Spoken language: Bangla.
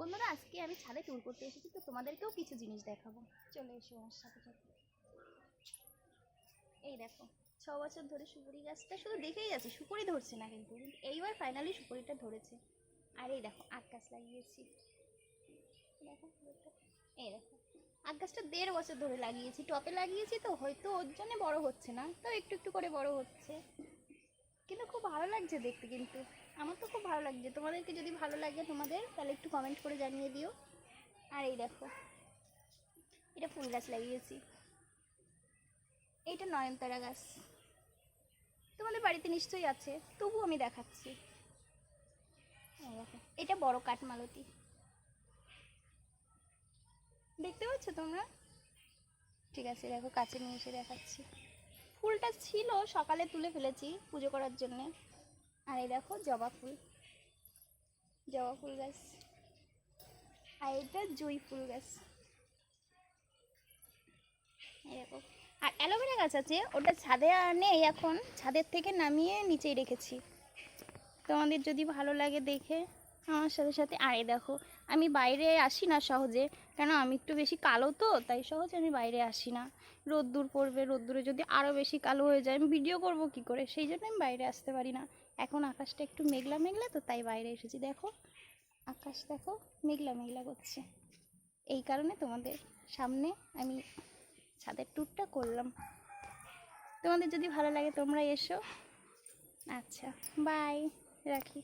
বন্ধুরা, আজকে আমি ছাদে ট্যুর করতে এসেছি, তো তোমাদেরকেও কিছু জিনিস দেখাবো। চলে এসো আমার সাথে সাথে এই দেখো, ছ বছর ধরে সুপুরি গাছটা শুধু দেখেই যাচ্ছে, সুপুরি ধরছে না কিন্তু কিন্তু এইবার ফাইনালি সুপুরিটা ধরেছে। আর এই দেখো, আখ গাছ লাগিয়েছি। দেখো এই দেখো, আখ গাছটা দেড় বছর ধরে লাগিয়েছি। টপে লাগিয়েছি তো, হয়তো ওর জন্য বড় হচ্ছে না, তো একটু একটু করে বড় হচ্ছে। কিন্তু খুব ভালো লাগছে দেখতে কিন্তু। আমার তো খুব ভালো লাগছে। তোমাদেরকে যদি ভালো লাগে তোমাদের, তাহলে একটু কমেন্ট করে জানিয়ে দিও। আর এই দেখো, এটা ফুল গাছ লাগিয়েছি। এইটা নয়নতারা গাছ। তোমাদের বাড়িতে নিশ্চয়ই আছে তবু আমি দেখাচ্ছি। এটা বড় কাঠমালতি। দেখতে পাচ্ছ তোমরা? ঠিক আছে, দেখো, কাছে নিয়ে এসে দেখাচ্ছি। ফুলটা ছিল, সকালে তুলে ফেলেছি পুজো করার জন্যে। আর এই দেখো জবা ফুল। জবা ফুল গাছ। আর এটা জুঁই ফুল গাছ। দেখো। আর অ্যালোভেরা গাছ আছে, ওটা ছাদে নেই এখন। ছাদের থেকে নামিয়ে নিচেই রেখেছি। তোমাদের যদি ভালো লাগে দেখে আমার সাথে সাথে, আর দেখো, আমি বাইরে আসি না সহজে, কেন আমি একটু বেশি কালো তো, তাই সহজে আমি বাইরে আসি না। রোদ্দুর পড়বে, রোদ্দুরে যদি আরও বেশি কালো হয়ে যায়, আমি ভিডিও করব কি করে? সেই জন্য আমি বাইরে আসতে পারি না। এখন আকাশটা একটু মেঘলা মেঘলা তো, তাই বাইরে এসেছি। দেখো, আকাশ দেখো, মেঘলা মেঘলা করছে। এই কারণে তোমাদের সামনে আমি ছাদের ট্যুরটা করলাম। তোমাদের যদি ভালো লাগে তোমরা এসো। আচ্ছা বাই রাখি।